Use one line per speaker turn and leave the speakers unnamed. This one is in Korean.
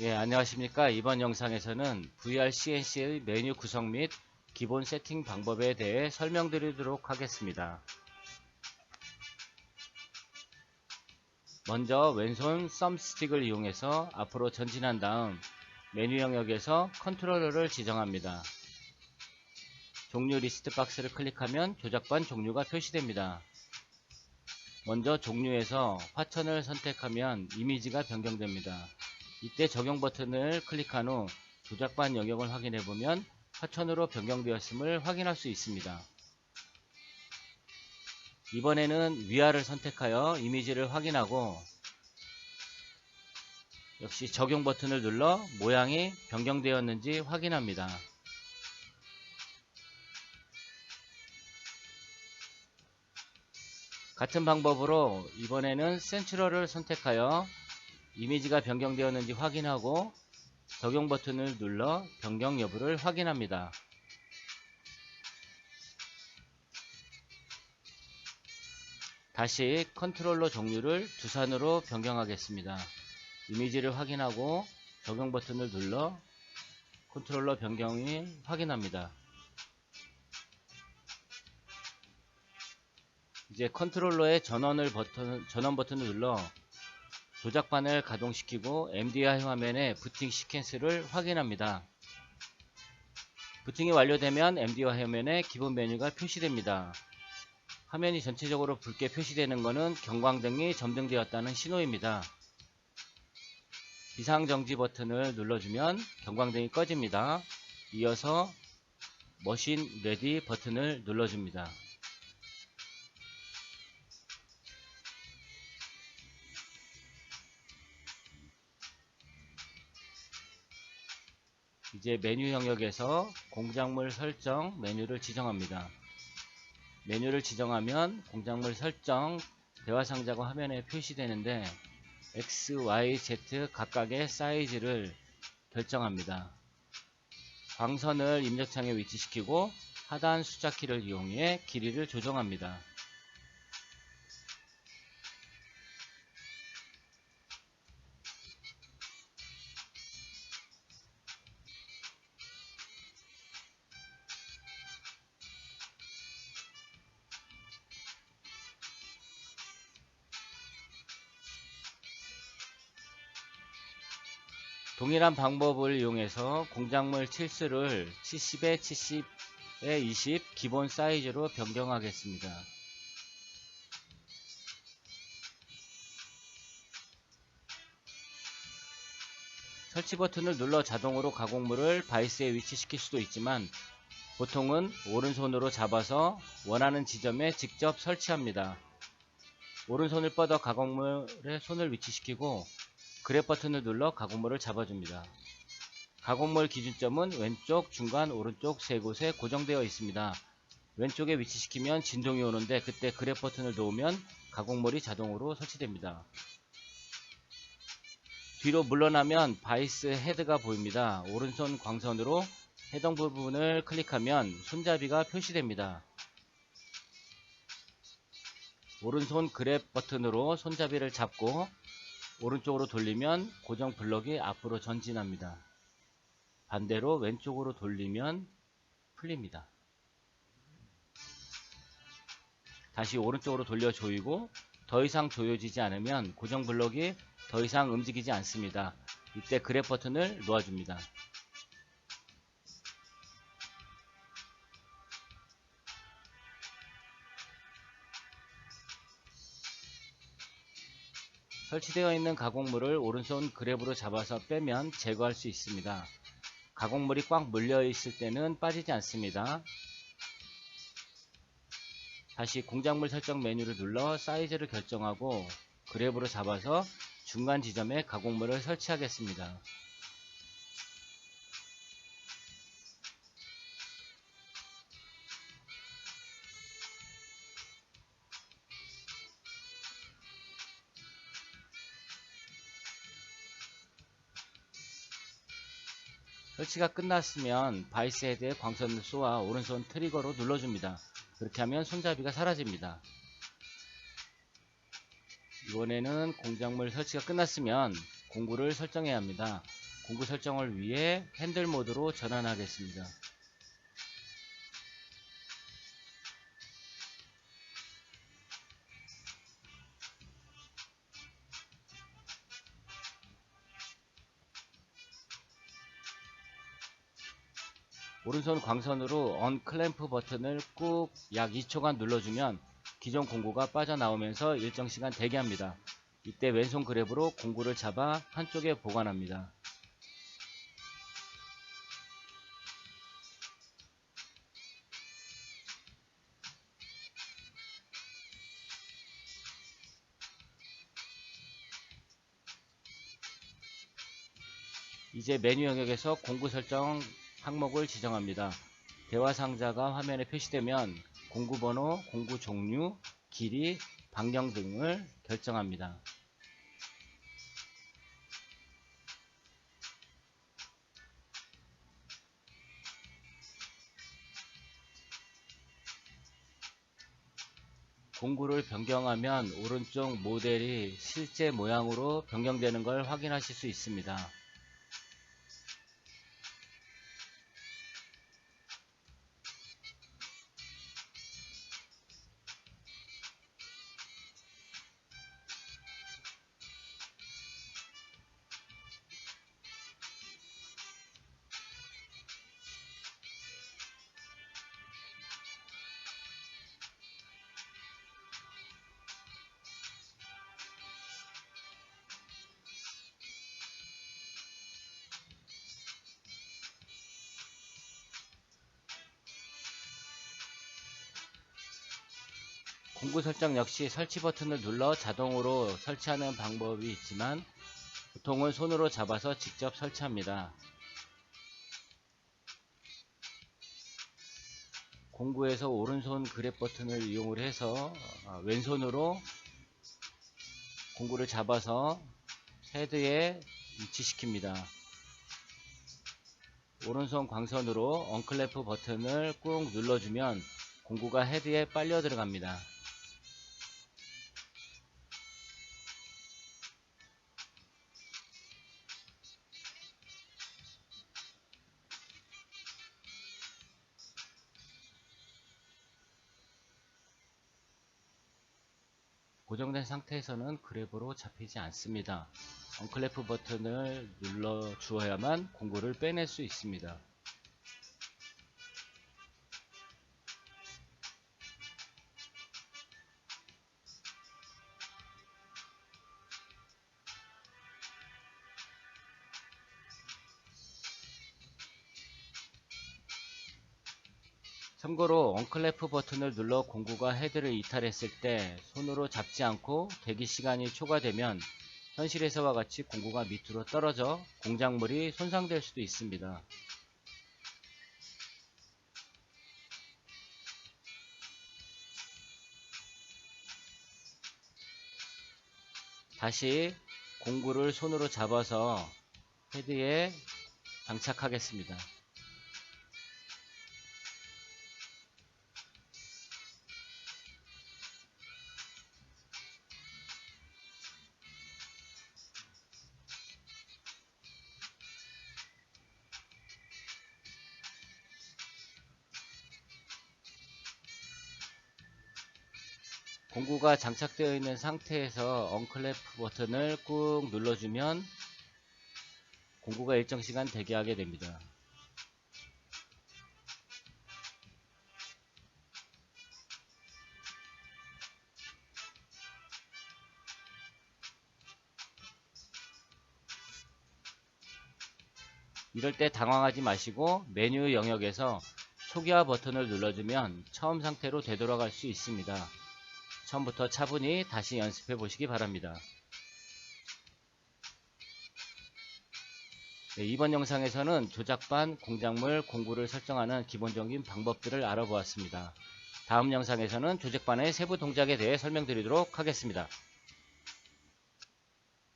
예, 안녕하십니까. 이번 영상에서는 VR CNC의 메뉴 구성 및 기본 세팅 방법에 대해 설명드리도록 하겠습니다. 먼저 왼손 썸 스틱을 이용해서 앞으로 전진한 다음 메뉴 영역에서 컨트롤러를 지정합니다. 종류 리스트 박스를 클릭하면 조작반 종류가 표시됩니다. 먼저 종류에서 화천을 선택하면 이미지가 변경됩니다. 이때 적용 버튼을 클릭한 후 조작반 영역을 확인해 보면 화천으로 변경되었음을 확인할 수 있습니다. 이번에는 위아를 선택하여 이미지를 확인하고 역시 적용 버튼을 눌러 모양이 변경되었는지 확인합니다. 같은 방법으로 이번에는 센트럴을 선택하여 이미지가 변경되었는지 확인하고 적용 버튼을 눌러 변경 여부를 확인합니다. 다시 컨트롤러 종류를 두산으로 변경하겠습니다. 이미지를 확인하고 적용 버튼을 눌러 컨트롤러 변경이 확인합니다. 이제 컨트롤러의 전원을 버튼, 전원 버튼을 눌러 조작반을 가동시키고 MDI 화면에 부팅 시퀀스를 확인합니다. 부팅이 완료되면 MDI 화면에 기본 메뉴가 표시됩니다. 화면이 전체적으로 붉게 표시되는 것은 경광등이 점등되었다는 신호입니다. 비상정지 버튼을 눌러주면 경광등이 꺼집니다. 이어서 머신 레디 버튼을 눌러줍니다. 이제 메뉴 영역에서 공작물 설정 메뉴를 지정합니다. 메뉴를 지정하면 공작물 설정 대화 상자가 화면에 표시되는데 X, Y, Z 각각의 사이즈를 결정합니다. 광선을 입력창에 위치시키고 하단 숫자 키를 이용해 길이를 조정합니다. 동일한 방법을 이용해서 공작물 칠수를 70에 70에 20 기본 사이즈로 변경하겠습니다. 설치 버튼을 눌러 자동으로 가공물을 바이스에 위치시킬 수도 있지만 보통은 오른손으로 잡아서 원하는 지점에 직접 설치합니다. 오른손을 뻗어 가공물에 손을 위치시키고 그랩 버튼을 눌러 가공물을 잡아줍니다. 가공물 기준점은 왼쪽, 중간, 오른쪽 세 곳에 고정되어 있습니다. 왼쪽에 위치시키면 진동이 오는데 그때 그랩 버튼을 놓으면 가공물이 자동으로 설치됩니다. 뒤로 물러나면 바이스 헤드가 보입니다. 오른손 광선으로 해당 부분을 클릭하면 손잡이가 표시됩니다. 오른손 그랩 버튼으로 손잡이를 잡고 오른쪽으로 돌리면 고정 블럭이 앞으로 전진합니다. 반대로 왼쪽으로 돌리면 풀립니다. 다시 오른쪽으로 돌려 조이고 더 이상 조여지지 않으면 고정 블럭이 더 이상 움직이지 않습니다. 이때 그랩 버튼을 놓아줍니다. 설치되어 있는 가공물을 오른손 그랩으로 잡아서 빼면 제거할 수 있습니다. 가공물이 꽉 물려 있을 때는 빠지지 않습니다. 다시 공작물 설정 메뉴를 눌러 사이즈를 결정하고 그랩으로 잡아서 중간 지점에 가공물을 설치하겠습니다. 설치가 끝났으면 바이스 헤드에 광선을 쏘아 오른손 트리거로 눌러줍니다. 그렇게 하면 손잡이가 사라집니다. 이번에는 공작물 설치가 끝났으면 공구를 설정해야 합니다. 공구 설정을 위해 핸들 모드로 전환하겠습니다. 오른손 광선으로 언클램프 버튼을 꾹 약 2초간 눌러주면 기존 공구가 빠져나오면서 일정 시간 대기합니다. 이때 왼손 그랩으로 공구를 잡아 한쪽에 보관합니다. 이제 메뉴 영역에서 공구 설정 항목을 지정합니다. 대화 상자가 화면에 표시되면 공구 번호, 공구 종류, 길이, 방향 등을 결정합니다. 공구를 변경하면 오른쪽 모델이 실제 모양으로 변경되는 걸 확인하실 수 있습니다. 공구 설정 역시 설치 버튼을 눌러 자동으로 설치하는 방법이 있지만 보통은 손으로 잡아서 직접 설치합니다. 공구에서 오른손 그랩 버튼을 이용을 해서 어, 왼손으로 공구를 잡아서 헤드에 위치시킵니다. 오른손 광선으로 언클래프 버튼을 꾹 눌러주면 공구가 헤드에 빨려 들어갑니다. 고정된 상태에서는 그랩으로 잡히지 않습니다. 언클래프 버튼을 눌러 주어야만 공구를 빼낼 수 있습니다. 참고로 언클래프 버튼을 눌러 공구가 헤드를 이탈했을 때 손으로 잡지 않고 대기 시간이 초과되면 현실에서와 같이 공구가 밑으로 떨어져 공작물이 손상될 수도 있습니다. 다시 공구를 손으로 잡아서 헤드에 장착하겠습니다. 공구가 장착되어 있는 상태에서 언클래프 버튼을 꾹 눌러주면 공구가 일정 시간 대기하게 됩니다. 이럴 때 당황하지 마시고 메뉴 영역에서 초기화 버튼을 눌러주면 처음 상태로 되돌아갈 수 있습니다. 처음부터 차분히 다시 연습해 보시기 바랍니다. 네, 이번 영상에서는 조작반 공작물 공구를 설정하는 기본적인 방법들을 알아보았습니다. 다음 영상에서는 조작반의 세부 동작에 대해 설명드리도록 하겠습니다.